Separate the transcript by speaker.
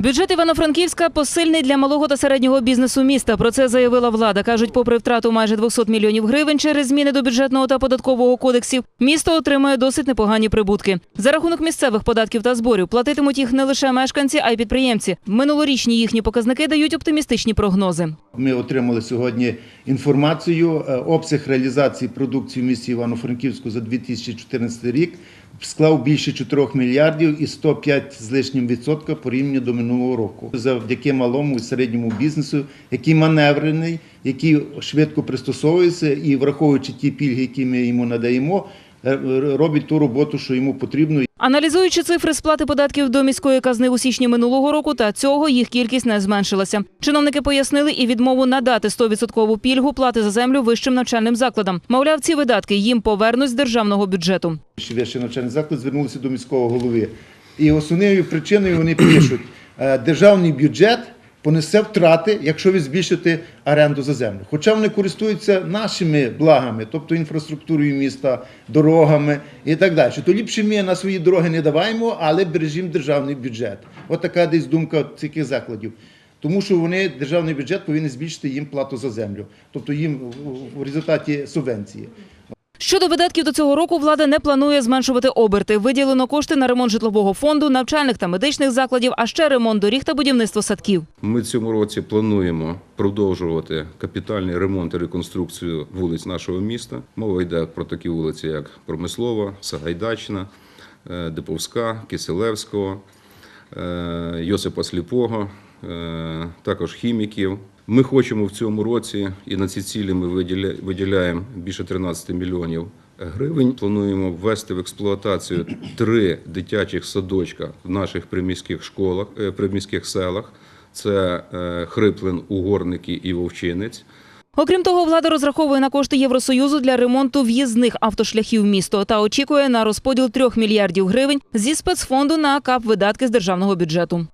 Speaker 1: Бюджет Івано-Франківська посильний для малого та середнього бізнесу міста. Про це заявила влада. кажуть, попри втрату майже 200 мільйонів гривень через зміни до бюджетного та податкового кодексів, місто отримує досить непогані прибутки. За рахунок місцевих податків та зборів платитимуть їх не лише мешканці, а й підприємці. Минулорічні їхні показники дають оптимістичні прогнози.
Speaker 2: Ми отримали сьогодні інформацію. Е, Обсяг реалізації продукції в місті Івано-Франківську за 2014 рік склав більше 4 мільярдів і 105 з лишнім відсотка порівняно до минулого року. Завдяки малому і середньому бізнесу, який маневрений, який швидко пристосовується і враховуючи ті пільги, які ми йому надаємо, е, робить ту роботу, що йому потрібно.
Speaker 1: Аналізуючи цифри сплати податків до міської казни у січні минулого року та цього, їх кількість не зменшилася. Чиновники пояснили і відмову надати 100% пільгу плати за землю вищим навчальним закладам. Мовляв, ці видатки їм повернуть з державного бюджету.
Speaker 2: Вищий навчальний заклад звернулися до міського голови. І основною причиною вони пишуть, державний бюджет понесе втрати, якщо ви збільшите оренду за землю. Хоча вони користуються нашими благами, тобто інфраструктурою міста, дорогами і так далі. То ліпше ми на свої дороги не даваємо, але бережімо державний бюджет. От така десь думка цих закладів. Тому що вони державний бюджет повинен збільшити їм плату за землю, тобто їм в результаті субвенції.
Speaker 1: Щодо видатків до цього року, влада не планує зменшувати оберти. Виділено кошти на ремонт житлового фонду, навчальних та медичних закладів, а ще ремонт доріг та будівництво садків.
Speaker 3: Ми цьому році плануємо продовжувати капітальний ремонт і реконструкцію вулиць нашого міста. Мова йде про такі вулиці, як Промислова, Сагайдачна, е, Диповська, Киселевського, е, Йосипа Сліпого, е, також хіміків. Ми хочемо в цьому році, і на ці цілі ми виділя- виділяємо більше 13 мільйонів гривень. Плануємо ввести в експлуатацію три дитячих садочка в наших приміських школах, е, приміських селах. Це е, Хриплин, Угорники і Вовчинець.
Speaker 1: Окрім того, влада розраховує на кошти Євросоюзу для ремонту в'їзних автошляхів в місто та очікує на розподіл трьох мільярдів гривень зі спецфонду на КАП видатки з державного бюджету.